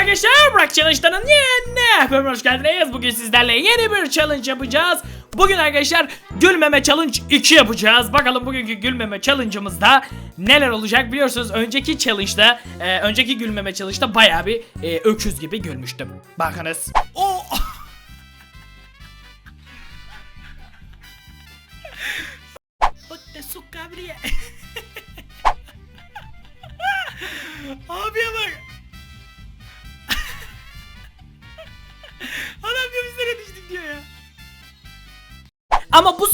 arkadaşlar Burak Challenge'danın yeni bölümüne hoş geldiniz. Bugün sizlerle yeni bir challenge yapacağız. Bugün arkadaşlar gülmeme challenge 2 yapacağız. Bakalım bugünkü gülmeme challenge'ımızda neler olacak biliyorsunuz önceki challenge'da e, önceki gülmeme challenge'da baya bir e, öküz gibi gülmüştüm. Bakınız. Oo! Kabriye. Abiye bak.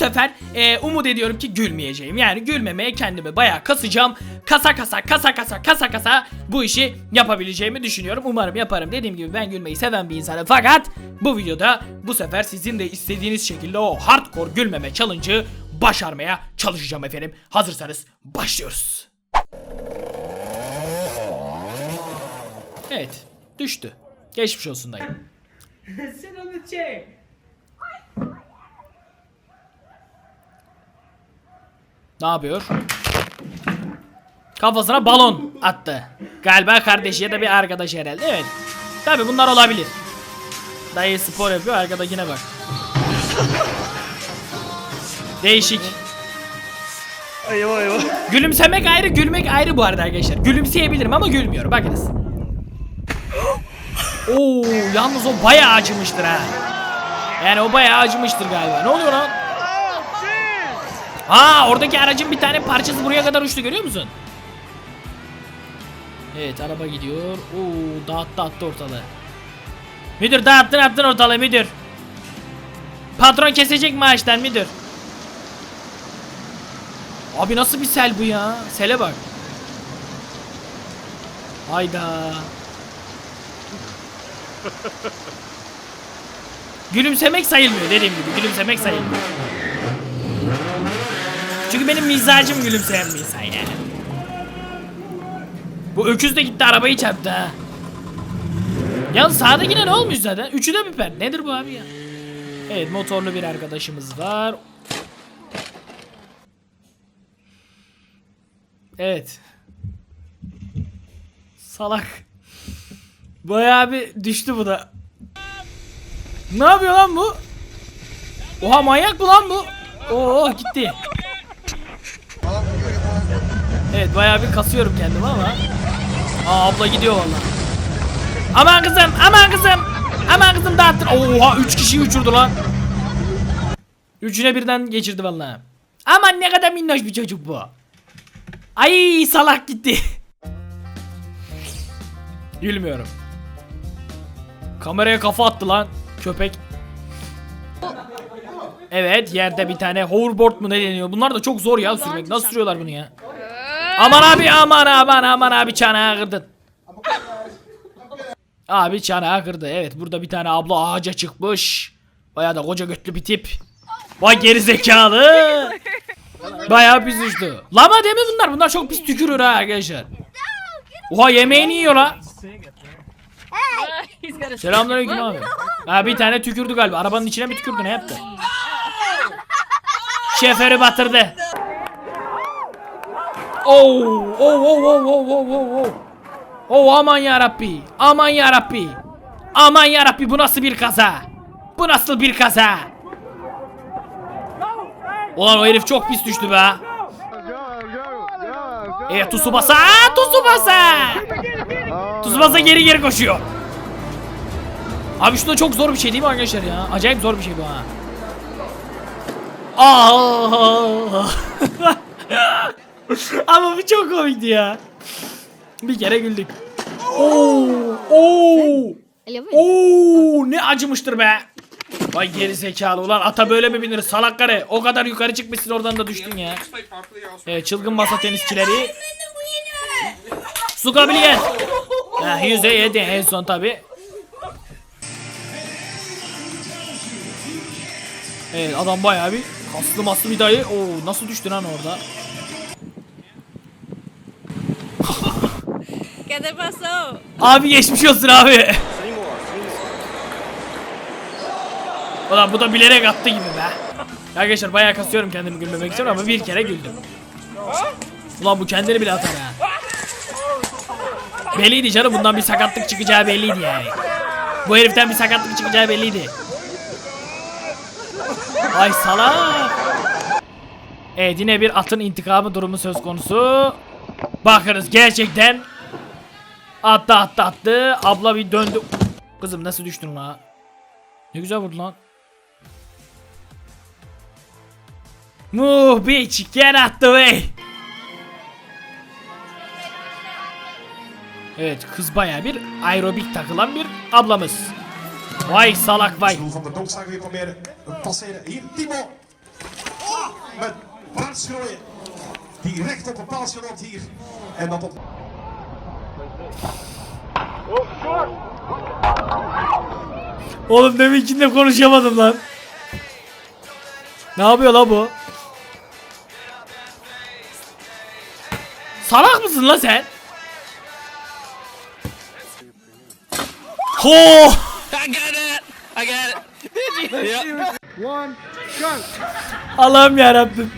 Sefer e, umut ediyorum ki gülmeyeceğim. Yani gülmemeye kendimi bayağı kasacağım. Kasa kasa kasa kasa kasa kasa bu işi yapabileceğimi düşünüyorum. Umarım yaparım. Dediğim gibi ben gülmeyi seven bir insanım. Fakat bu videoda bu sefer sizin de istediğiniz şekilde o hardcore gülmeme challenge'ı başarmaya çalışacağım efendim. Hazırsanız başlıyoruz. Evet düştü. Geçmiş olsun dayı. Sit on the Ne yapıyor? Kafasına balon attı. Galiba kardeşi ya da bir arkadaş herhalde. Evet. Tabi bunlar olabilir. Dayı spor yapıyor arkadakine bak. Değişik. Eyvah eyvah. Gülümsemek ayrı, gülmek ayrı bu arada arkadaşlar. Gülümseyebilirim ama gülmüyorum. Bakınız. Oo, yalnız o bayağı acımıştır ha. Yani o bayağı acımıştır galiba. Ne oluyor lan? Ha, oradaki aracın bir tane parçası buraya kadar uçtu görüyor musun? Evet, araba gidiyor. Oo, dağıttı attı ortalığı. Müdür dağıttın attın ortalığı müdür. Patron kesecek maaştan müdür. Abi nasıl bir sel bu ya? Sele bak. Hayda. Gülümsemek sayılmıyor dediğim gibi. Gülümsemek sayılmıyor. Çünkü benim mizacım gülümseyen bir insan yani. Bu öküz de gitti arabayı çarptı ha. Yalnız sağdakine ne olmuş zaten? Üçü de biper. Nedir bu abi ya? Evet motorlu bir arkadaşımız var. Evet. Salak. Bayağı bir düştü bu da. Ne yapıyor lan bu? Oha manyak mı lan bu? Oo gitti. Evet bayağı bir kasıyorum kendimi ama. Aa abla gidiyor vallahi. Aman kızım, aman kızım. Aman kızım dağıttın. Oha 3 kişiyi uçurdu lan. Üçüne birden geçirdi vallahi. Aman ne kadar minnoş bir çocuk bu. Ay salak gitti. Gülmüyorum. Kameraya kafa attı lan köpek. Evet yerde bir tane hoverboard mu ne deniyor? Bunlar da çok zor ya sürmek. Nasıl sürüyorlar bunu ya? Aman abi aman aman aman abi çanağı kırdın. Abi çanağı kırdı. Evet burada bir tane abla ağaca çıkmış. Baya da koca götlü bir tip. Vay geri zekalı. Bayağı pis düştü. Lama değil mi bunlar? Bunlar çok pis tükürür ha arkadaşlar. Oha yemeğini yiyor la. Selamünaleyküm abi. Ha bir tane tükürdü galiba. Arabanın içine mi tükürdü ne yaptı? Şoförü batırdı. Oo, oo, oo, oo, oo, oo, oo, oo. Oo aman ya. Aman ya. Aman ya bu nasıl bir kaza? Bu nasıl bir kaza? Ulan o herif çok pis düştü be. E Tsubasa, Tsubasa. Tsubasa geri geri koşuyor. Abi şu da çok zor bir şey değil mi arkadaşlar ya? Acayip zor bir şey bu ha. Aa! Ama bu çok komikti ya. Bir kere güldük. Oo! Oo! Oo! Ne acımıştır be. Vay geri zekalı ulan ata böyle mi binir salak karı? O kadar yukarı çıkmışsın oradan da düştün ya. Evet çılgın masa tenisçileri. Su kabiliyet. Ha, yüze yedi en son tabi. Evet adam bayağı bir kaslı maslı bir dayı. Oo nasıl düştü lan orada? ¿Qué te pasó? Abi geçmiş olsun abi. Ulan bu da bilerek attı gibi be. Arkadaşlar bayağı kasıyorum kendimi gülmemek için ama bir kere güldüm. Ulan bu kendini bile atar ha. Belliydi canım bundan bir sakatlık çıkacağı belliydi yani. Bu heriften bir sakatlık çıkacağı belliydi. Ay salak. Evet yine bir atın intikamı durumu söz konusu. Bakınız gerçekten attı attı attı. Abla bir döndü. Kızım nasıl düştün la? Ne güzel vurdu lan. Move bitch get out the. Evet kız baya bir aerobik takılan bir ablamız. Vay salak vay. Recht op een paaltje loopt hier. En dat op... Oğlum deminkinde konuşamadım lan. Ne yapıyor la bu? Salak mısın la sen? Ho! I got it! I got. Allah'ım ya Rabbim.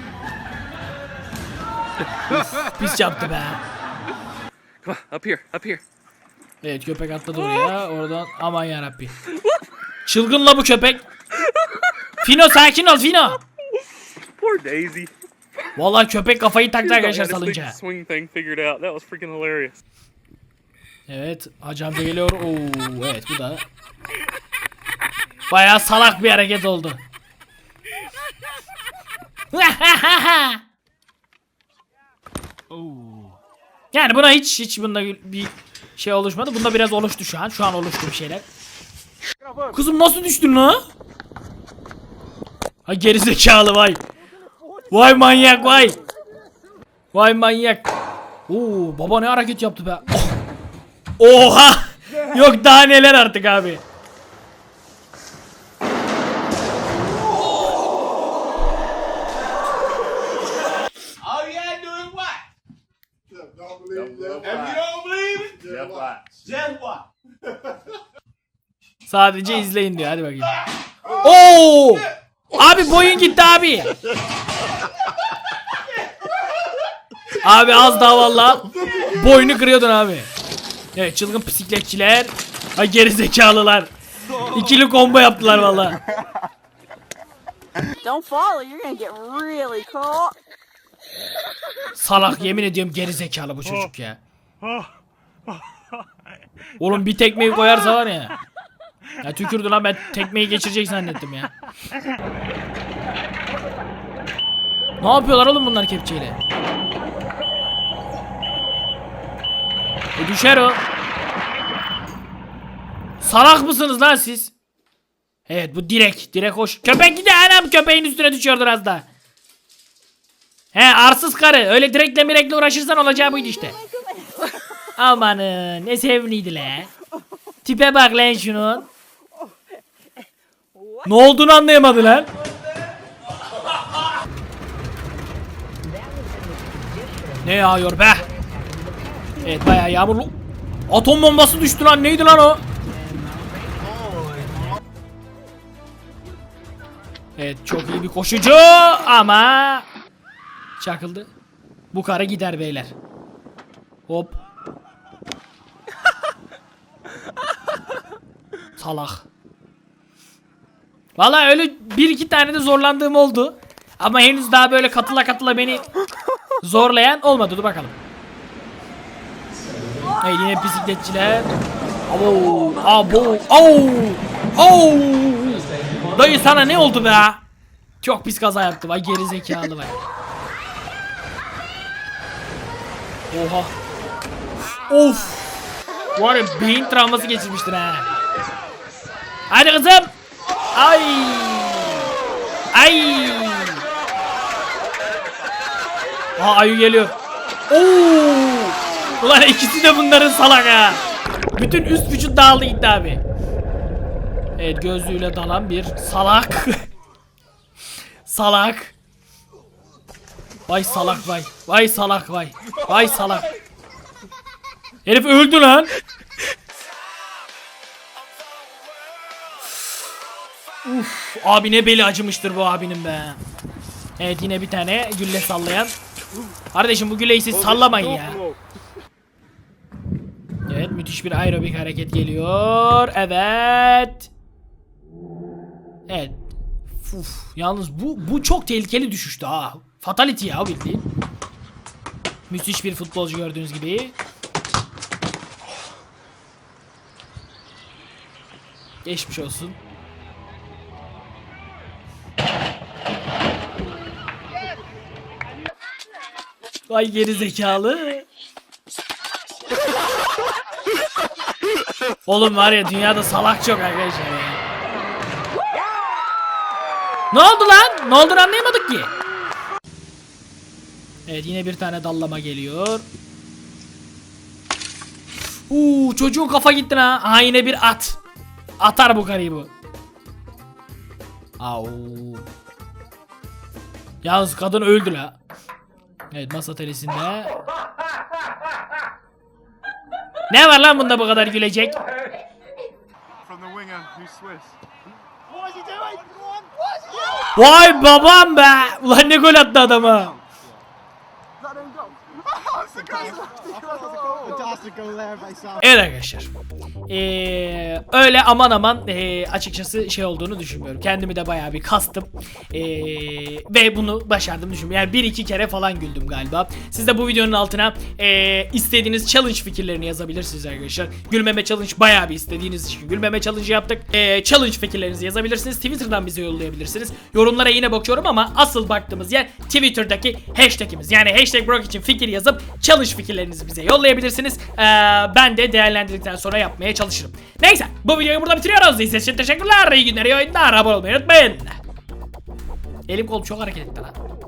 Pis yaptı be. Come on, up here, up here. Evet köpek atladı oraya. Oradan aman ya Rabbi. Çılgın la bu köpek. Fino sakin ol Fino. Poor Daisy. Vallahi köpek kafayı taktı arkadaşlar salınca. swing thing figured out. That was freaking hilarious. Evet Hacı amca geliyor. Oo evet bu da. Bayağı salak bir hareket oldu. yani buna hiç hiç bunda bir şey oluşmadı. Bunda biraz oluştu şu an. Şu an oluştu bir şeyler. Kızım nasıl düştün la? Ha gerizekalı vay. Vay manyak vay. Vay manyak. Oo baba ne hareket yaptı be. Oh. Oha! Yok daha neler artık abi. Sadece izleyin diyor. Hadi bakayım. Oo! Abi boyun gitti abi. Abi az daha valla boynu kırıyordun abi. Evet çılgın bisikletçiler. Ay geri zekalılar. İkili combo yaptılar valla. Don't fall, you're gonna get really caught. Salak yemin ediyorum geri zekalı bu çocuk ya. Oğlum bir tekmeyi koyarsa var ya. Ya tükürdü lan ben tekmeyi geçirecek zannettim ya. Ne yapıyorlar oğlum bunlar kepçeyle? E düşer o. Salak mısınız lan siz? Evet bu direk. Direk hoş. Köpek gidiyor anam köpeğin üstüne düşüyordur az da. He arsız karı. Öyle direkle mirekle uğraşırsan olacağı buydu işte. Amanın ne sevimliydi le. Tipe bak lan şunun. Ne olduğunu anlayamadı lan. Ne yağıyor be? Evet bayağı yağmurlu. Atom bombası düştü lan neydi lan o? Evet çok iyi bir koşucu ama çakıldı. Bu kara gider beyler. Hop. Salak. Vallahi öyle bir iki tane de zorlandığım oldu. Ama henüz daha böyle katıla katıla beni zorlayan olmadı. Dur bakalım. Hey yine bisikletçiler. Abo, abo, au, au. Dayı sana ne oldu be? Çok pis kaza yaptı. Vay geri zekalı vay. Oha. Of. Var ya beyin travması geçirmiştir ha. Hadi kızım. Ay. Ay. Aa ayı geliyor. Oo. Ulan ikisi de bunların salak ha. Bütün üst vücut dağıldı gitti abi. Evet gözlüğüyle dalan bir salak. salak. Vay salak vay. Vay salak vay. Vay salak. Herif öldü lan. Uf, abi ne beli acımıştır bu abinin be. Evet yine bir tane gülle sallayan. Kardeşim bu gülleyi siz sallamayın ya. bir aerobik hareket geliyor. Evet. Evet. Uf, yalnız bu bu çok tehlikeli düşüştü ha. Fatality ya bildiğin. Müthiş bir futbolcu gördüğünüz gibi. Geçmiş olsun. Vay geri zekalı. Oğlum var ya dünyada salak çok arkadaşlar ya. Ne oldu lan? Ne olduğunu anlayamadık ki. Evet yine bir tane dallama geliyor. Uuu çocuğun kafa gitti ha. Aha yine bir at. Atar bu garibi. Au. Yalnız kadın öldü la. Evet masa tenisinde. Ne var lan bunda bu kadar gülecek? Vay babam be! Ulan ne gol attı adama. Evet arkadaşlar. Ee, öyle aman aman ee, açıkçası şey olduğunu düşünmüyorum. Kendimi de bayağı bir kastım. Ee, ve bunu başardım düşünmüyorum. Yani bir iki kere falan güldüm galiba. Siz de bu videonun altına ee, istediğiniz challenge fikirlerini yazabilirsiniz arkadaşlar. Gülmeme challenge bayağı bir istediğiniz için gülmeme challenge yaptık. Ee, challenge fikirlerinizi yazabilirsiniz. Twitter'dan bize yollayabilirsiniz. Yorumlara yine bakıyorum ama asıl baktığımız yer Twitter'daki hashtagimiz. Yani hashtag Brock için fikir yazıp challenge fikirlerinizi bize yollayabilirsiniz. Ee, ben de değerlendirdikten sonra yapmaya çalışırım. Neyse bu videoyu burada bitiriyoruz. İzlediğiniz için teşekkürler. İyi günler, iyi oyunlar. Abone olmayı unutmayın. Elim kolum çok hareket etti lan.